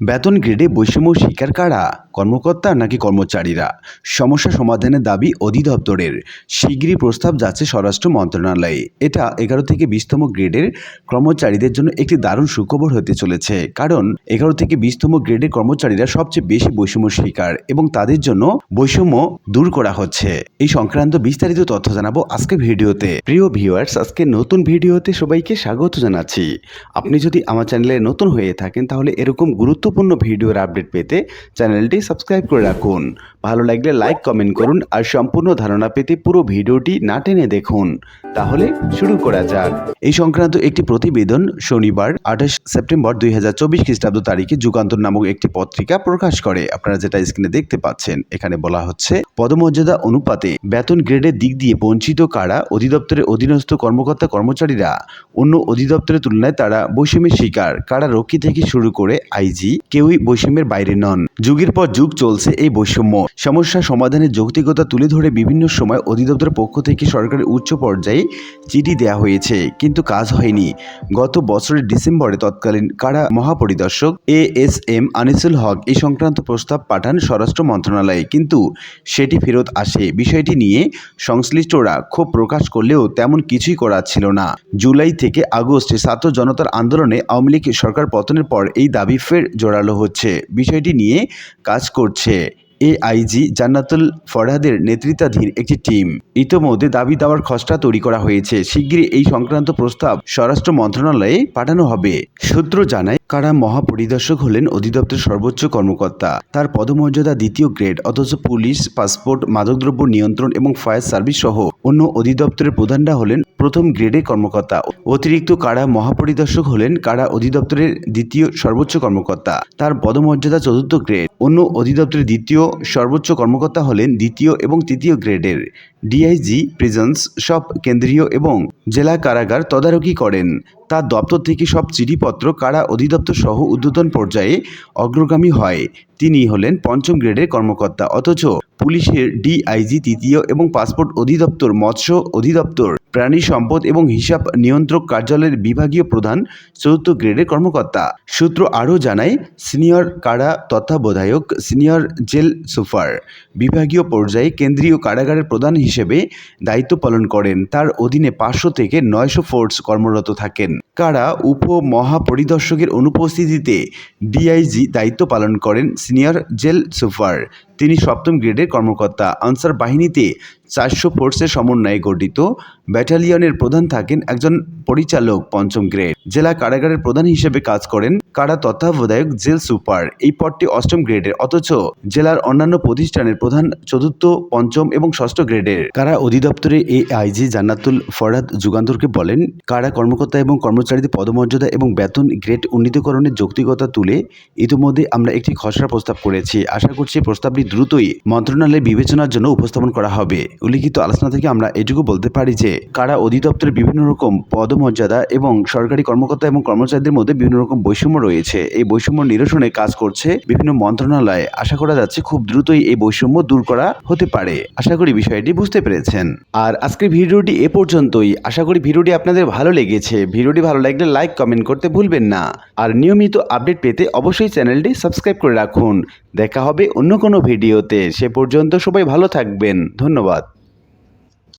বেতন গ্রেডে বৈষম্য শিকার কারা? কর্মকর্তা নাকি কর্মচারীরা? সমস্যা সমাধানের দাবি অধিদপ্তরের। শিগগিরই প্রস্তাব যাচ্ছে স্বরাষ্ট্র মন্ত্রণালয়ে। এটা এগারো থেকে বিশতম গ্রেডের কর্মচারীদের জন্য একটি দারুণ সুখবর হতে চলেছে। কারণ এগারো থেকে বিশতম গ্রেডের কর্মচারীরা সবচেয়ে বেশি বৈষম্য শিকার এবং তাদের জন্য বৈষম্য দূর করা হচ্ছে। এই সংক্রান্ত বিস্তারিত তথ্য জানাব আজকে ভিডিওতে। প্রিয় ভিউয়ার্স আজকে নতুন ভিডিওতে সবাইকে স্বাগত জানাচ্ছি। আপনি যদি আমার চ্যানেলে নতুন হয়ে থাকেন, তাহলে এরকম গুরুত্বপূর্ণ ভিডিওর আপডেট পেতে চ্যানেলটি সাবস্ক্রাইব করে রাখুন। ভালো লাগলে লাইক কমেন্ট করুন আর সম্পূর্ণ ধারণা পেতে পুরো ভিডিওটি না টেনে দেখুন। তাহলে শুরু করা যাক। এই সংক্রান্ত একটি প্রতিবেদন শনিবার, আঠাশ সেপ্টেম্বর দুই হাজার চব্বিশ খ্রিস্টাব্দ তারিখে যুগান্তর নামক একটি পত্রিকা প্রকাশ করে। আপনারা যেটা স্ক্রিনে দেখতে পাচ্ছেন, এখানে বলা হচ্ছে, পদমর্যাদা অনুপাতে বেতন গ্রেডের দিক দিয়ে বঞ্চিত কারা? অধিদপ্তরের অধীনস্থ কর্মকর্তা কর্মচারীরা? অন্য অধিদপ্তরের তুলনায় তারা বৈষম্যের শিকার। কারা রক্ষী থেকে শুরু করে আইজি? কেউই বৈষম্যের বাইরে নন। যুগের পর যুগ চলছে এই বৈষম্য। সমস্যা সমাধানের যৌক্তিকতা তুলে ধরে বিভিন্ন সময় অধিদপ্তরের পক্ষ থেকে সরকারের উচ্চ পর্যায়ে চিঠি দেওয়া হয়েছে, কিন্তু কাজ হয়নি। গত বছরের ডিসেম্বরে তৎকালীন কারা মহাপরিদর্শক A S M Anisul Haque এই সংক্রান্ত প্রস্তাব পাঠান স্বরাষ্ট্র মন্ত্রণালয়ে, কিন্তু সেটি ফেরত আসে। বিষয়টি নিয়ে সংশ্লিষ্টরা ক্ষোভ প্রকাশ করলেও তেমন কিছুই করার ছিল না। জুলাই থেকে আগস্টে ছাত্র জনতার আন্দোলনে আওয়ামী লীগ সরকার পতনের পর এই দাবি ফের জোরালো হচ্ছে। বিষয়টি নিয়ে কাজ করছে। এআইজি জান্নাতুল ফরহাদের নেতৃত্বাধীন একটি টিম। ইতোমধ্যে দাবি দেওয়ার খসড়া তৈরি করা হয়েছে। শিগগিরই এই সংক্রান্ত প্রস্তাব স্বরাষ্ট্র মন্ত্রণালয়ে পাঠানো হবে। সূত্র জানায়, কারা মহাপরিদর্শক হলেন অধিদপ্তরের সর্বোচ্চ কর্মকর্তা। তার পদমর্যাদা দ্বিতীয় গ্রেড, অথচ পুলিশ, পাসপোর্ট, মাদকদ্রব্য নিয়ন্ত্রণ এবং ফায়ার সার্ভিস সহ অন্য অধিদপ্তরের প্রধানরা হলেন প্রথম গ্রেডের কর্মকর্তা। অতিরিক্ত কারা মহাপরিদর্শক হলেন, কারা অধিদপ্তরের দ্বিতীয় সর্বোচ্চ কর্মকর্তা। তার পদমর্যাদা চতুর্থ গ্রেড। অন্য অধিদপ্তরের দ্বিতীয় সর্বোচ্চ কর্মকর্তা হলেন দ্বিতীয় এবং তৃতীয় গ্রেডের। ডিআইজি, প্রিজন্স, সব কেন্দ্রীয় এবং জেলা কারাগার তদারকি করেন। তার দপ্তর থেকে সব চিঠিপত্র কারা অধিদপ্তর সহ উদ্বোধন পর্যায়ে অগ্রগামী হয়। তিনি হলেন পঞ্চম গ্রেডের কর্মকর্তা। অথচ পুলিশের ডিআইজি, তৃতীয় এবং পাসপোর্ট অধিদপ্তর, মৎস্য অধিদপ্তর, প্রাণী সম্পদ এবং হিসাব নিয়ন্ত্রক কার্যালয়ের বিভাগীয় প্রধান, চতুর্থ গ্রেডের কর্মকর্তা। সূত্র আরও জানায়, সিনিয়র কারা তত্ত্বাবধায়ক, সিনিয়র জেল সুপার, বিভাগীয় পর্যায়ে কেন্দ্রীয় কারাগারের প্রধান হিসেবে দায়িত্ব পালন করেন। তার অধীনে পাঁচশো থেকে নয়শো ফোর্স কর্মরত থাকেন। কারা উপ মহাপরিদর্শকের অনুপস্থিতিতে ডিআইজি দায়িত্ব পালন করেন, সিনিয়র জেল সুপার তিনি সপ্তম গ্রেডের কর্মকর্তা। আনসার বাহিনীতে চারশো ফোর্সের সমন্বয়ে গঠিত। ব্যাটালিয়নের প্রধান থাকেন একজন পরিচালক পঞ্চম গ্রেড। জেলা কারাগারের প্রধান হিসেবে কাজ করেন কারা তত্ত্বাবধায়ক জেল সুপার। এই পদটি অষ্টম গ্রেডের, অথচ জেলার অন্যান্য প্রতিষ্ঠানের প্রধান, চতুর্থ, পঞ্চম এবং ষষ্ঠ গ্রেডের। কারা অধিদপ্তরে এ আইজি জান্নাতুল ফরাদ যুগান্তরকে বলেন, কারা কর্মকর্তা এবং কর্মচারীদের পদমর্যাদা এবং বেতন গ্রেড উন্নীতকরণের যৌক্তিকতা তুলে, ইতিমধ্যে আমরা একটি খসড়া প্রস্তাব করেছি। আশা করছি প্রস্তাবটি দ্রুতই মন্ত্রণালয়ে বিবেচনার জন্য উপস্থাপন করা হবে। উল্লিখিত আলোচনা থেকে আমরা এটুকু বলতে পারি যে, কারা অধিদপ্তরের বিভিন্ন রকম পদমর্যাদা এবং সরকারি কর্মকর্তা এবং কর্মচারীদের মধ্যে বিভিন্ন রকম বৈষম্য রয়েছে, এই বৈষম্য নিরসনে কাজ করছে বিভিন্ন মন্ত্রণালয়। আশা করা যাচ্ছে খুব দ্রুতই এই বৈষম্য দূর করা হতে পারে। আশা করি বিষয়টি বুঝতে পেরেছেন। আর আজকের ভিডিওটি এ পর্যন্তই। আশা করি ভিডিওটি আপনাদের ভালো লেগেছে। ভিডিওটি ভালো লাগলে লাইক, কমেন্ট করতে ভুলবেন না। আর নিয়মিত আপডেট পেতে অবশ্যই চ্যানেলটি সাবস্ক্রাইব করে রাখুন। দেখা হবে অন্য কোনো ভিডিওতে সে পর্যন্ত সবাই ভালো থাকবেন। ধন্যবাদ।